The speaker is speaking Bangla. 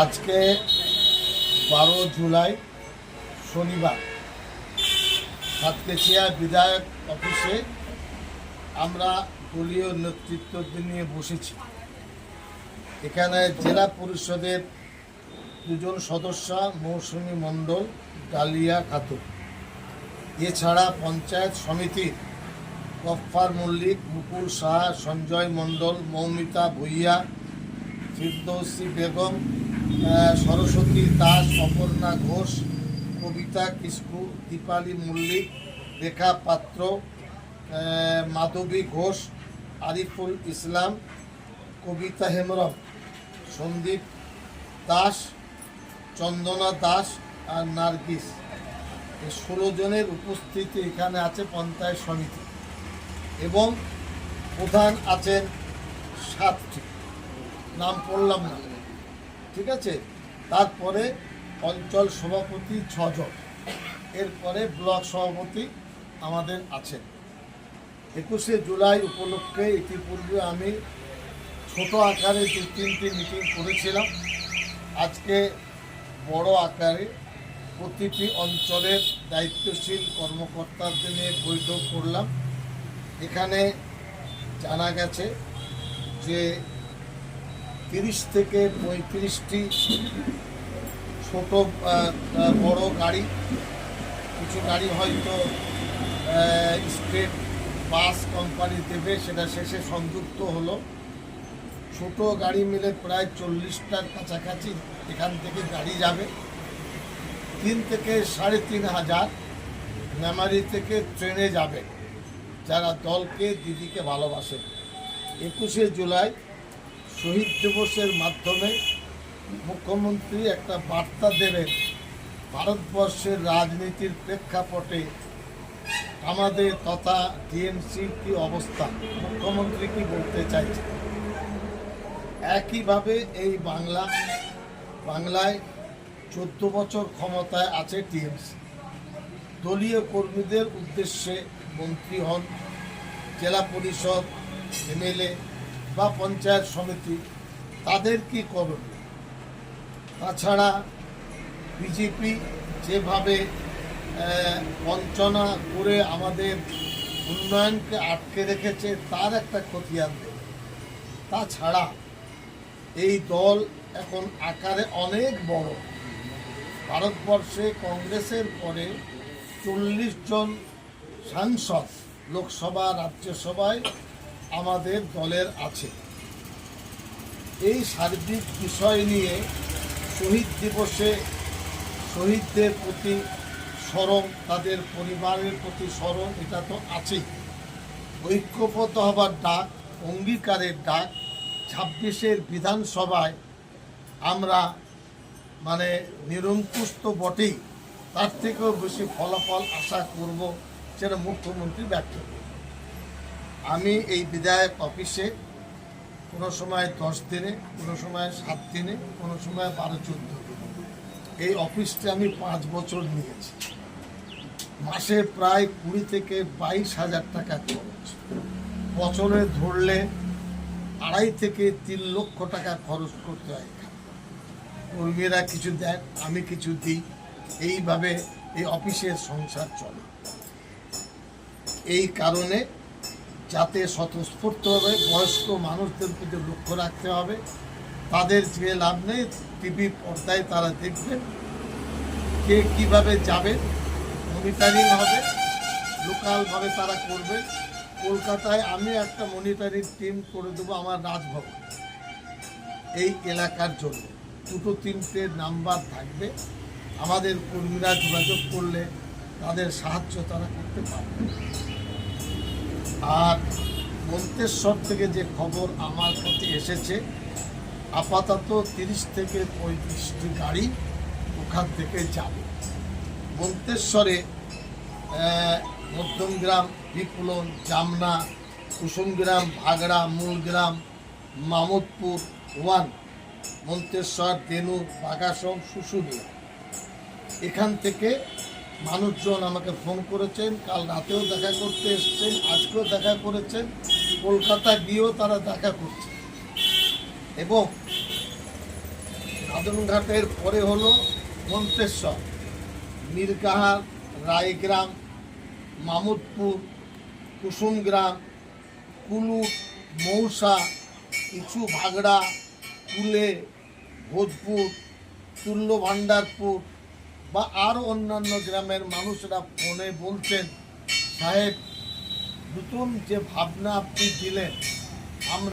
আজকে বারো জুলাই শনিবার সাতকেছিয়া বিধায়ক অফিসে আমরা দলীয় নেতৃত্ব নিয়ে বসেছি। এখানে জেলা পরিষদের দুজন সদস্য মৌসুমী মণ্ডল, ডালিয়া খাতুন। এছাড়া পঞ্চায়েত সমিতির গফফার মল্লিক, মুকুল শাহ সঞ্জয় মণ্ডল, মৌমিতা ভুইয়া, ফিরদৌসি বেগম সরস্বতী দাস, অপর্ণা ঘোষ, কবিতা কিস্কু দীপালি মল্লিক রেখা পাত্র মাধবী ঘোষ, আরিফুল ইসলাম, কবিতা হেমরম, সন্দীপ দাস, চন্দনা দাস আর নার্গিস। ষোলো জনের উপস্থিতি এখানে আছে পঞ্চায়েত সমিতি। এবং প্রধান আছেন সাতটি। নাম পড়লাম না। ঠিক আছে? তারপরে অঞ্চল সভাপতি ছজন। এরপরে ব্লক সভাপতি আমাদের আছেন। একুশে জুলাই উপলক্ষে ইতিপূর্বে আমি ছোট আকারে দু তিনটি মিটিং করেছিলাম। আজকে বড় আকারে প্রতিটি অঞ্চলের দায়িত্বশীল কর্মকর্তাদের নিয়ে বৈঠক করলাম। এখানে জানা গেছে যে তিরিশ থেকে পঁয়ত্রিশটি ছোট বড় গাড়ি। কিছু গাড়ি হয়তো স্টেট বাস কোম্পানি দেবে, সেটা শেষে সংযুক্ত হলো। ছোট গাড়ি মিলে প্রায় চল্লিশটার কাছাকাছি এখান থেকে গাড়ি যাবে। তিন থেকে সাড়ে তিন হাজার মেমারি থেকে ট্রেনে যাবে, যারা দলকে, দিদিকে ভালোবাসে। একুশে জুলাই শহীদ দিবসের মাধ্যমে মুখ্যমন্ত্রী একটা বার্তা দেবেন, ভারতবর্ষের রাজনীতির প্রেক্ষাপটে আমাদের তথা টিএমসির কি অবস্থা, মুখ্যমন্ত্রী কি বলতে চাইছে একইভাবে এই বাংলা, বাংলায় চোদ্দ বছর ক্ষমতায় আছে টিএমসি দলীয় কর্মীদের উদ্দেশ্যে মন্ত্রী হন, জেলা পরিষদ, এমএলএ বা পঞ্চায়েত সমিতি, তাদের কি করণীয় তাছাড়া বিজেপি যেভাবে বঞ্চনা করে আমাদের উন্নয়নকে আটকে রেখেছে, তার একটা খতিয়ান দেবে। তাছাড়া এই দল এখন আকারে অনেক বড়। ভারতবর্ষে কংগ্রেসের পরে চল্লিশ জন সাংসদ লোকসভা, রাজ্যসভায় আমাদের দলের আছে এই সার্বিক বিষয় নিয়ে শহীদ দিবসে শহীদদের প্রতি স্মরণ, তাদের পরিবারের প্রতি স্মরণ, এটা তো আছেই ঐক্যবদ্ধ হবার ডাক, অঙ্গীকারের ডাক, ছাব্বিশের বিধানসভায় আমরা মানে নিরঙ্কুশ তো বটেই, তার থেকেও বেশি ফলাফল আশা করব সেটা মুখ্যমন্ত্রী ব্যক্ত। আমি এই বিধায়ক অফিসে কোনো সময় দশ দিনে, কোনো সময় সাত দিনে, কোনো সময় বারো চোদ্দ এই অফিসটা আমি পাঁচ বছর নিয়েছি। মাসে প্রায় কুড়ি থেকে বাইশ হাজার টাকা খরচ। বছরে ধরলে আড়াই থেকে তিন লক্ষ টাকা খরচ করতে হয় কর্মীরা কিছু দেন, আমি কিছু দিই। এইভাবে এই অফিসের সংসার চলে। এই কারণে যাতে স্বতঃস্ফূর্তভাবে বয়স্ক মানুষদের প্রতি লক্ষ্য রাখতে হবে। তাদের যে লাভ নেই, টিভি পর্দায় তারা দেখবেন কে কীভাবে যাবে মনিটারিং হবে লোকালভাবে তারা করবে। কলকাতায় আমি একটা মনিটারিং টিম করে দেবো আমার রাজভবন। এই এলাকার জন্য। দুটো তিনটে নাম্বার থাকবে। আমাদের কর্মীরা যোগাযোগ করলে তাদের সাহায্য তারা করতে পারবে। আর মন্তেশ্বর থেকে যে খবর আমার কাছে এসেছে, আপাতত তিরিশ থেকে পঁয়ত্রিশটি গাড়ি ওখান থেকে যাবে। মন্তেশ্বরে মধ্যমগ্রাম, বিপুলন, জামনা, কুসুমগ্রাম, ভাগড়া, মূলগ্রাম মামদপুর ওয়ান, মন্তেশ্বর দেনু বাগাসম শুশুনিয়া। এখান থেকে মানুষজন আমাকে ফোন করেছেন, কাল রাতেও দেখা করতে এসছেন, আজকেও দেখা করেছেন কলকাতা গিয়েও তারা দেখা করছে। এবং বাদনঘাটের পরে হলো মন্তেশ্বর, মিরকাহার, রায়গ্রাম, মামুদপুর, কুসুমগ্রাম, কুলু, মৌসা ইছু ভাগড়া, কুলে, ভোজপুর, তুল্য ভান্ডারপুর বা আরও অন্যান্য গ্রামের মানুষরা ফোনে বলছেন সাহেব নতুন যে ভাবনা আপনি দিলেন